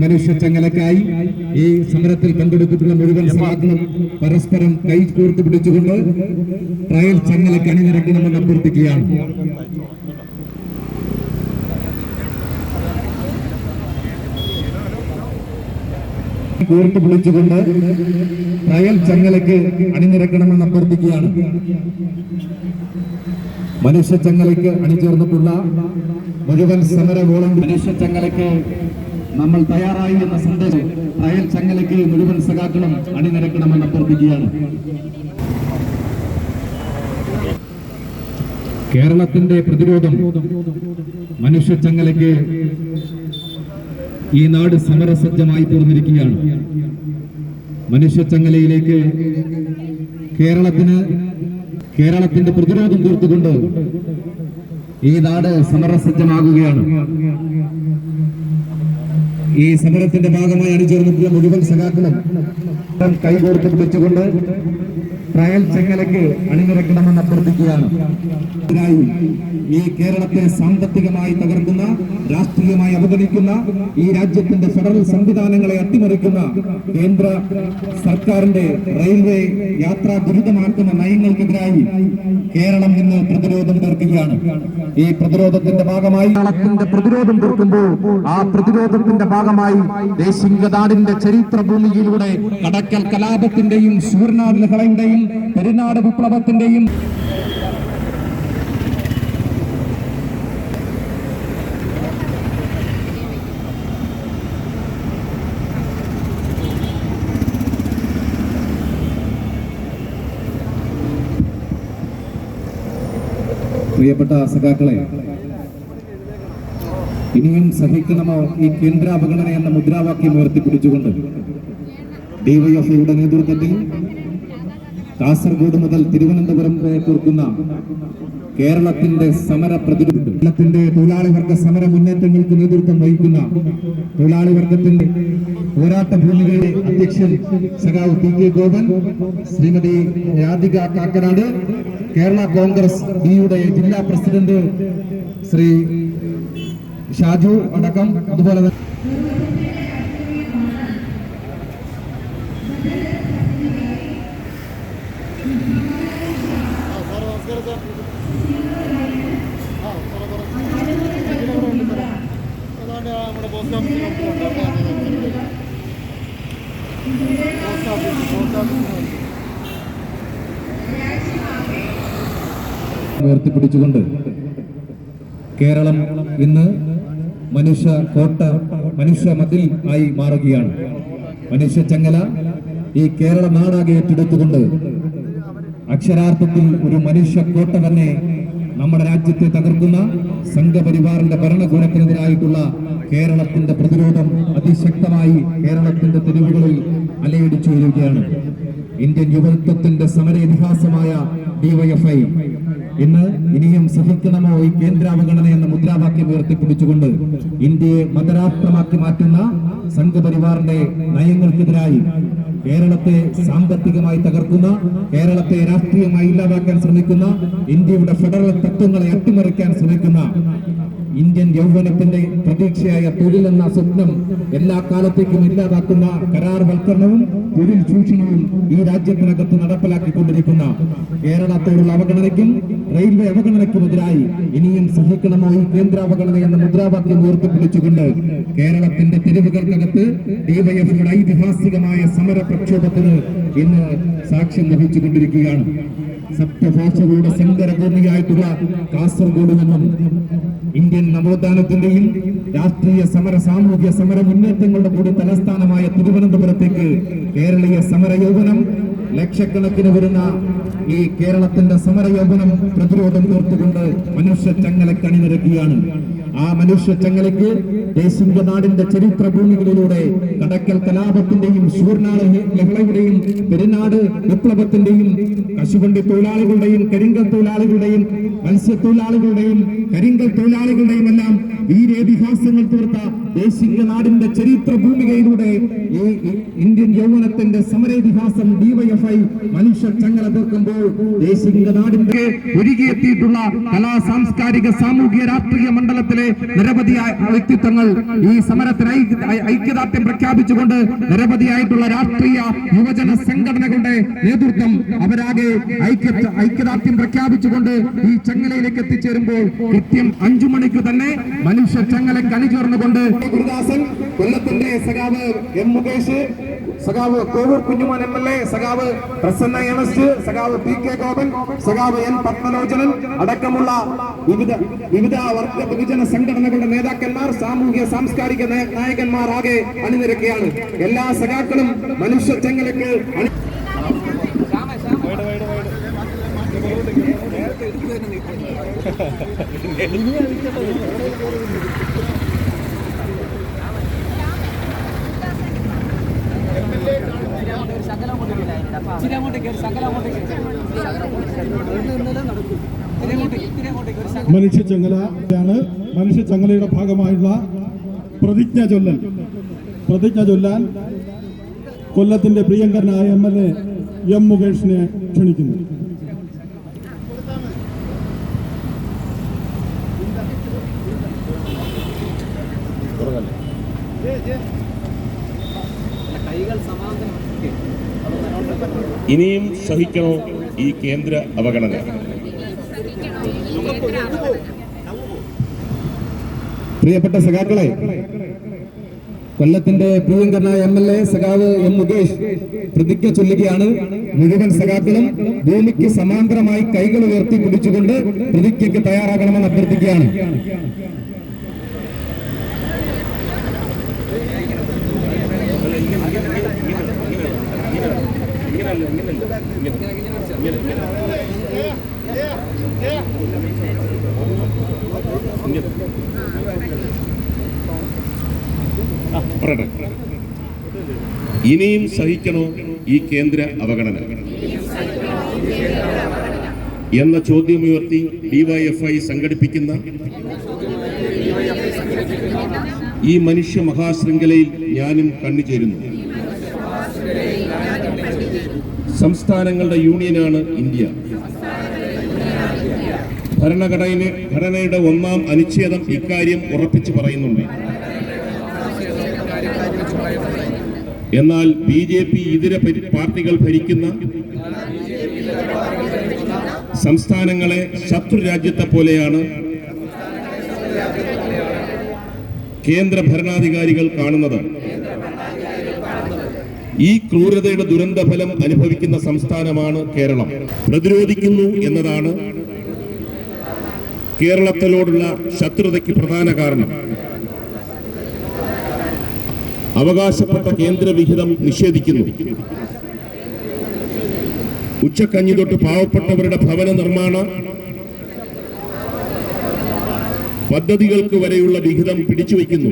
മനുഷ്യച്ചങ്ങലക്കായി ഈ സമരത്തിൽ പങ്കെടുത്തിട്ടുള്ള മുഴുവൻ സമാധാനം പരസ്പരം കൈ കോർത്ത് പിടിച്ചുകൊണ്ട് ട്രയൽ ചങ്ങലക്ക് അണിനിരക്കണമെന്ന് അഭ്യർത്ഥിക്കുകയാണ്. കോർത്ത് പിടിച്ചുകൊണ്ട് ട്രയൽ ചങ്ങലക്ക് അണിനിരക്കണമെന്ന് അഭ്യർത്ഥിക്കുകയാണ്. മനുഷ്യച്ചങ്ങലയ്ക്ക് അണിചേർന്നിട്ടുള്ള മുഴുവൻ സമര മനുഷ്യ മനുഷ്യച്ചങ്ങലയ്ക്ക് നമ്മൾ തയ്യാറായി എന്ന സന്ദേശം ട്രയൽ ചങ്ങലയ്ക്ക് മുഴുവൻ സഖാക്കളും അണിനിരക്കണമെന്ന് അഭ്യർത്ഥിക്കുകയാണ്. കേരളത്തിന്റെ പ്രതിരോധം മനുഷ്യ ചങ്ങലയ്ക്ക് ഈ നാട് സമരസജ്ജമായി തീർന്നിരിക്കുകയാണ്. മനുഷ്യച്ചങ്ങലയിലേക്ക് കേരളത്തിന് കേരളത്തിന്റെ പ്രതിരോധം തീർത്തുകൊണ്ട് ഈ നാട് സമരസജ്ജമാകുകയാണ്. ഈ സമരത്തിന്റെ ഭാഗമായി അണിചേർന്നിട്ടുള്ള മുഴുവൻ സഖാക്കളും കൈകോർത്ത് പിടിച്ചുകൊണ്ട് ട്രയൽ ചെങ്ങലയ്ക്ക് അണിനിരക്കണമെന്ന് അഭ്യർത്ഥിക്കുകയാണ്. ഈ കേരളത്തെ സാമ്പത്തികമായി തകർക്കുന്ന രാഷ്ട്രീയമായി അവഗണിക്കുന്ന ഈ രാജ്യത്തിന്റെ ഫെഡറൽ സംവിധാനങ്ങളെ അട്ടിമറിക്കുന്ന കേന്ദ്ര സർക്കാരിന്റെ റെയിൽവേ യാത്രാ ദുരിതമാക്കുന്ന നയങ്ങൾക്കെതിരായി കേരളം ഇന്ന് പ്രതിരോധം തീർക്കുകയാണ്. ഈ പ്രതിരോധത്തിന്റെ ഭാഗമായി കേരളത്തിന്റെ പ്രതിരോധം തീർക്കുമ്പോൾ ആ പ്രതിരോധത്തിന്റെ ഭാഗമായി ദേശിംഗനാടിന്റെ ചരിത്ര ഭൂമിയിലൂടെ കടക്കൽ കലാപത്തിന്റെയും സൂര്യനാട് ലഹളയുടെയും പെരുന്നാട് വിപ്ലവത്തിന്റെയും പ്രിയപ്പെട്ട സഖാക്കളെ ഇനിയും സഹിക്കണമോ ഈ കേന്ദ്ര അവഗണന എന്ന മുദ്രാവാക്യം ഉയർത്തിപ്പിടിച്ചുകൊണ്ട് ഡിവൈഎഫ്ഐയുടെ നേതൃത്വത്തിൽ കാസർഗോഡ് മുതൽ തിരുവനന്തപുരം വരെ തീർക്കുന്ന കേരളത്തിന്റെ സമര പ്രതിരോധം കേരളത്തിന്റെ തൊഴിലാളി വർഗ സമര മുന്നേറ്റങ്ങൾക്ക് നേതൃത്വം വഹിക്കുന്ന തൊഴിലാളി വർഗത്തിന്റെ പോരാട്ട ഭൂമികളുടെ അധ്യക്ഷൻ സഖാവ് P K Gopan Shrimati Radhika Kakkanad Kerala Congress ബിയുടെ ജില്ലാ പ്രസിഡന്റ് ശ്രീ ഷാജു അടക്കം അതുപോലെ തന്നെ ഉയർത്തിപ്പിടിച്ചുകൊണ്ട് കേരളം ഇന്ന് മനുഷ്യ കോട്ട മനുഷ്യ മതിൽ ആയി മാറുകയാണ്. മനുഷ്യ ചങ്ങല ഈ കേരള നാടാകെ ഏറ്റെടുത്തുകൊണ്ട് അക്ഷരാർത്ഥത്തിൽ ഒരു മനുഷ്യ കോട്ട തന്നെ നമ്മുടെ രാജ്യത്തെ തകർക്കുന്ന സംഘപരിവാറിന്റെ ഭരണകൂടത്തിനെതിരായിട്ടുള്ള കേരളത്തിന്റെ പ്രതിരോധം അതിശക്തമായി കേരളത്തിന്റെ തെരുവുകളിൽ അലയടിച്ചു വരികയാണ്. ഇന്ത്യൻ യുവത്വത്തിന്റെ സമര ഇതിഹാസമായ ഡിവൈഎഫ്ഐ ഇന്ന് ഇനിയും സഹിക്കണമോ ഈ കേന്ദ്ര അവഗണന എന്ന മുദ്രാവാക്യം ഉയർത്തിപ്പിടിച്ചുകൊണ്ട് ഇന്ത്യയെ മതരാഷ്ട്രമാക്കി മാറ്റുന്ന സംഘപരിവാറിന്റെ നയങ്ങൾക്കെതിരായി കേരളത്തെ സാമ്പത്തികമായി തകർക്കുന്ന കേരളത്തെ രാഷ്ട്രീയമായി ഇല്ലാതാക്കാൻ ശ്രമിക്കുന്ന ഇന്ത്യയുടെ ഫെഡറൽ തത്വങ്ങളെ അട്ടിമറിക്കാൻ ശ്രമിക്കുന്ന ഇന്ത്യൻ യൗവനത്തിന്റെ പ്രതീക്ഷയായ തൊഴിൽ എന്ന സ്വപ്നം എല്ലാ കാലത്തേക്കും ഇല്ലാതാക്കുന്ന കരാർ കരാർവൽക്കരണവും തൊഴിൽ ചൂഷണവും ഈ രാജ്യത്തിനകത്ത് നടപ്പിലാക്കിക്കൊണ്ടിരിക്കുന്ന കേരളത്തോടുള്ള അവഗണനയ്ക്കും റെയിൽവേ അവഗണനയ്ക്കുമെതിരായി ഇനിയും സഹിക്കണമോ ഈ കേന്ദ്ര അവഗണന എന്ന മുദ്രാവാക്യം ഉയർത്തിപ്പിടിച്ചുകൊണ്ട് കേരളത്തിന്റെ തെരുവുകൾക്കകത്ത് ഡിവൈഎഫിയുടെ ഐതിഹാസികമായ സമര പ്രക്ഷോഭത്തിന് ഇന്ന് സാക്ഷ്യം വഹിച്ചുകൊണ്ടിരിക്കുകയാണ്. സപ്തഭാഷകളുടെ സങ്കരഭൂമിയായിട്ടുള്ള കാസർഗോഡ് നിന്നും ഇന്ത്യൻ നവോത്ഥാനത്തിന്റെയും രാഷ്ട്രീയ സമര സാമൂഹ്യ സമര മുന്നേറ്റങ്ങളുടെ കൂടി തലസ്ഥാനമായ തിരുവനന്തപുരത്തേക്ക് കേരളീയ സമര യൗവനം ലക്ഷക്കണക്കിന് വരുന്ന ഈ കേരളത്തിന്റെ സമരയോഗനം പ്രതിരോധം തീർത്തുകൊണ്ട് മനുഷ്യ ചങ്ങലക്ക് അണിനിരക്കുകയാണ്. ആ മനുഷ്യ ചങ്ങലയ്ക്ക് ദേശീയ നാടിന്റെ ചരിത്ര ഭൂമികളിലൂടെ കടക്കൽ കലാപത്തിന്റെയും ശൂർനാട് ലഹളയുടെയും പെരുന്നാട് വിപ്ലവത്തിന്റെയും കശുവണ്ടി തൊഴിലാളികളുടെയും കരിങ്കൽ തൊഴിലാളികളുടെയും മത്സ്യത്തൊഴിലാളികളുടെയും കരിങ്കൽ തൊഴിലാളികളുടെയും എല്ലാം വീരേതിഹാസങ്ങൾ തീർത്ത ദേശീയ നാടിന്റെ ചരിത്ര ഭൂമികയിലൂടെ ഈ ഇന്ത്യൻ യൗവനത്തിന്റെ സമരേതിഹാസം ഡിവൈഎഫ്ഐ മനുഷ്യ ചങ്ങല തീർക്കുമ്പോൾ നാടിന്റെ ഒരുകിയെത്തിയിട്ടുള്ള കലാ സാംസ്കാരിക സാമൂഹ്യ രാഷ്ട്രീയ മണ്ഡലത്തിലെ നിരവധി വ്യക്തിത്വങ്ങൾ ഈ സമരത്തിന് ഐക്യ- ഐക്യദാർഢ്യം പ്രഖ്യാപിച്ചുകൊണ്ട് നിരവധിയായിട്ടുള്ള രാഷ്ട്രീയ യുവജന സംഘടനകളുടെ നേതൃത്വം അവരാകെ ഐക്യ ഐക്യദാർഢ്യം പ്രഖ്യാപിച്ചുകൊണ്ട് ഈ ചങ്ങലയിലേക്ക് എത്തിച്ചേരുമ്പോൾ കൃത്യം അഞ്ചു മണിക്ക് തന്നെ മനുഷ്യ ചങ്ങലയ്ക്ക് അണിചേർന്നുകൊണ്ട് ഗുരുദാസൻ കൊല്ലത്തിന്റെ സഖാവ് എം മുകേഷ് സഖാവ് Kovoor Kunjumon M L A സഖാവ് പ്രസന്ന എണസ്റ്റ് സഖാവ് പി കെ ഗോപൻ സഖാവ് എൻ പത്മലോചനൻ അടക്കമുള്ള വിവിധ വിവിധ വർഗ വിഭജന സംഘടനകളുടെ നേതാക്കന്മാർ സാമൂഹ്യ സാംസ്കാരിക നയ- നായകന്മാർ ആകെ അണിനിരക്കുകയാണ്. എല്ലാ സഖാക്കളും മനുഷ്യ ചെങ്ങലക്ക് അണി ഇച്ചിരി അങ്ങോട്ട് കയറി ശകലം അങ്ങോട്ട് മനുഷ്യ ചങ്ങലയാണ് മനുഷ്യ ചങ്ങലയുടെ ഭാഗമായുള്ള പ്രതിജ്ഞ ചൊല്ലൽ. പ്രതിജ്ഞ ചൊല്ലാൻ കൊല്ലത്തിന്റെ പ്രിയങ്കരനായ എം എൽ എ എം മുകേഷിനെ ക്ഷണിക്കുന്നു. കൈകൾ സമാന്തരം ഇനിയും സഹിക്കണോ ഈ കേന്ദ്ര അവഗണന? പ്രിയപ്പെട്ട സഖാക്കളെ കൊല്ലത്തിന്റെ പ്രിയങ്കരനായ എം എൽ എ സഖാവ് എം മുകേഷ് പ്രതിജ്ഞ ചൊല്ലുകയാണ്. മുഴുവൻ സഖാക്കളും ഭൂമിക്ക് സമാന്തരമായി കൈകൾ ഉയർത്തി പിടിച്ചുകൊണ്ട് പ്രതിജ്ഞയ്ക്ക് തയ്യാറാകണമെന്ന് അഭ്യർത്ഥിക്കുകയാണ്. ഇനിയും സഹിക്കണോ ഈ കേന്ദ്ര അവഗണന? എന്ന ചോദ്യമുയർത്തി ഡിവൈഎഫ്ഐ സംഘടിപ്പിക്കുന്ന ഈ മനുഷ്യ മഹാശൃംഖലയിൽ ഞാനും കണ്ണുചേരുന്നു. സംസ്ഥാനങ്ങളുടെ യൂണിയനാണ് ഇന്ത്യ. ഭരണഘടന ഘടനയുടെ ഒന്നാം അനുച്ഛേദം ഇക്കാര്യം ഉറപ്പിച്ചു പറയുന്നുണ്ട്. എന്നാൽ ബി ജെ പി ഇതര പാർട്ടികൾ ഭരിക്കുന്ന സംസ്ഥാനങ്ങളെ ശത്രു രാജ്യത്തെ പോലെയാണ് കേന്ദ്ര ഭരണാധികാരികൾ കാണുന്നത്. ഈ ക്രൂരതയുടെ ദുരന്തഫലം അനുഭവിക്കുന്ന സംസ്ഥാനമാണ് കേരളം. പ്രതിരോധിക്കുന്നു എന്നതാണ് കേരളത്തിലോടുള്ള ശത്രുതയ്ക്ക് പ്രധാന കാരണം. അവകാശപ്പെട്ട കേന്ദ്രവിഹിതം നിഷേധിക്കുന്നു. ഉച്ചക്കഞ്ഞി തൊട്ട് പാവപ്പെട്ടവരുടെ ഭവന നിർമ്മാണ പദ്ധതികൾക്ക് വരെയുള്ള വിഹിതം പിടിച്ചുവെക്കുന്നു.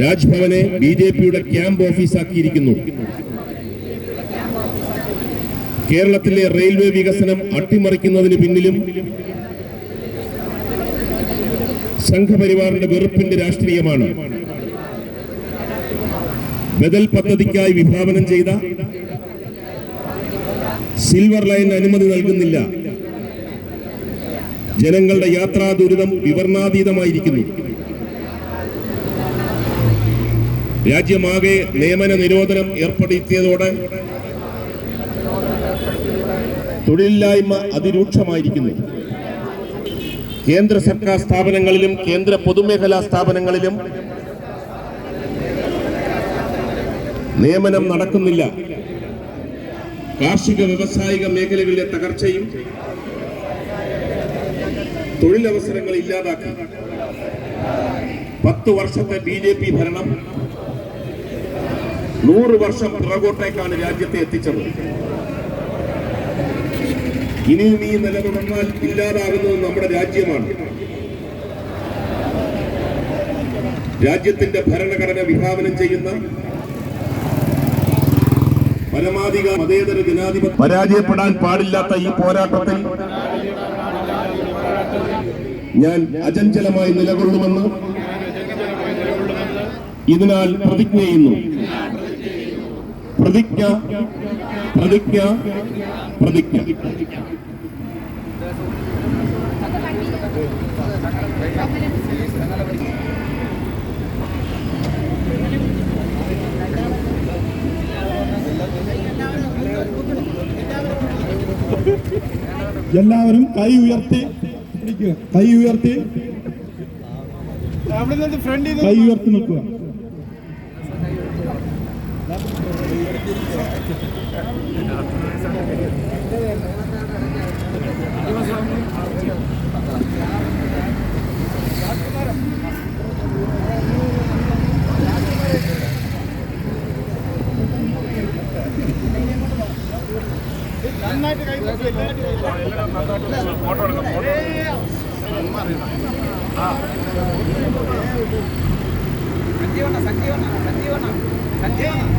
രാജ്ഭവനെ ബി ജെ പിയുടെ ക്യാമ്പ് ഓഫീസാക്കിയിരിക്കുന്നു. കേരളത്തിലെ റെയിൽവേ വികസനം അട്ടിമറിക്കുന്നതിന് പിന്നിലും സംഘപരിവാറിന്റെ വെറുപ്പിന്റെ രാഷ്ട്രീയമാണ്. ബദൽ പദ്ധതിക്കായി വിഭാവനം ചെയ്ത സിൽവർ ലൈൻ അനുമതി നൽകുന്നില്ല. ജനങ്ങളുടെ യാത്രാ ദുരിതം വിവർണാതീതമായിരിക്കുന്നു രാജ്യമാകെ നിയമന നിരോധനം ഏർപ്പെടുത്തിയതോടെ തൊഴിലില്ലായ്മ അതിരൂക്ഷമായിരിക്കുന്നു. കേന്ദ്ര സർക്കാർ സ്ഥാപനങ്ങളിലും കേന്ദ്ര പൊതുമേഖലാ സ്ഥാപനങ്ങളിലും നിയമനം നടക്കുന്നില്ല. കാർഷിക വ്യവസായിക മേഖലകളിലെ തകർച്ചയും തൊഴിലവസരങ്ങൾ ഇല്ലാതാക്കി. പത്ത് വർഷത്തെ ബി ജെ പി ഭരണം നൂറ് വർഷം പുറകോട്ടേക്കാണ് രാജ്യത്തെ എത്തിച്ചത്. ഇനിയും ഈ നില തുടർന്നാൽ ഇല്ലാതാകുന്നത് നമ്മുടെ രാജ്യമാണ്. രാജ്യത്തിന്റെ ഭരണഘടന വിഭാവനം ചെയ്യുന്ന പരമാധിക മതേതര ജനാധിപത്യം പരാജയപ്പെടാൻ പാടില്ലാത്ത ഈ പോരാട്ടത്തിൽ ഞാൻ അചഞ്ചലമായി നിലകൊള്ളുമെന്ന് ഇതിനാൽ പ്രതിജ്ഞ ചെയ്യുന്നു. പ്രതിജ്ഞ പ്രതിജ്ഞ പ്രതിജ്ഞ. എല്ലാവരും കൈ ഉയർത്തി കൈ ഉയർത്തി. കൈ ഉയർത്തി നിൽക്കുക. സഞ്ജീവണ്ണ സഞ്ജീവണ്ണ സഞ്ജീവണ്ണ സഞ്ജീവണ്ണ. സഞ്ജീവണ്ണ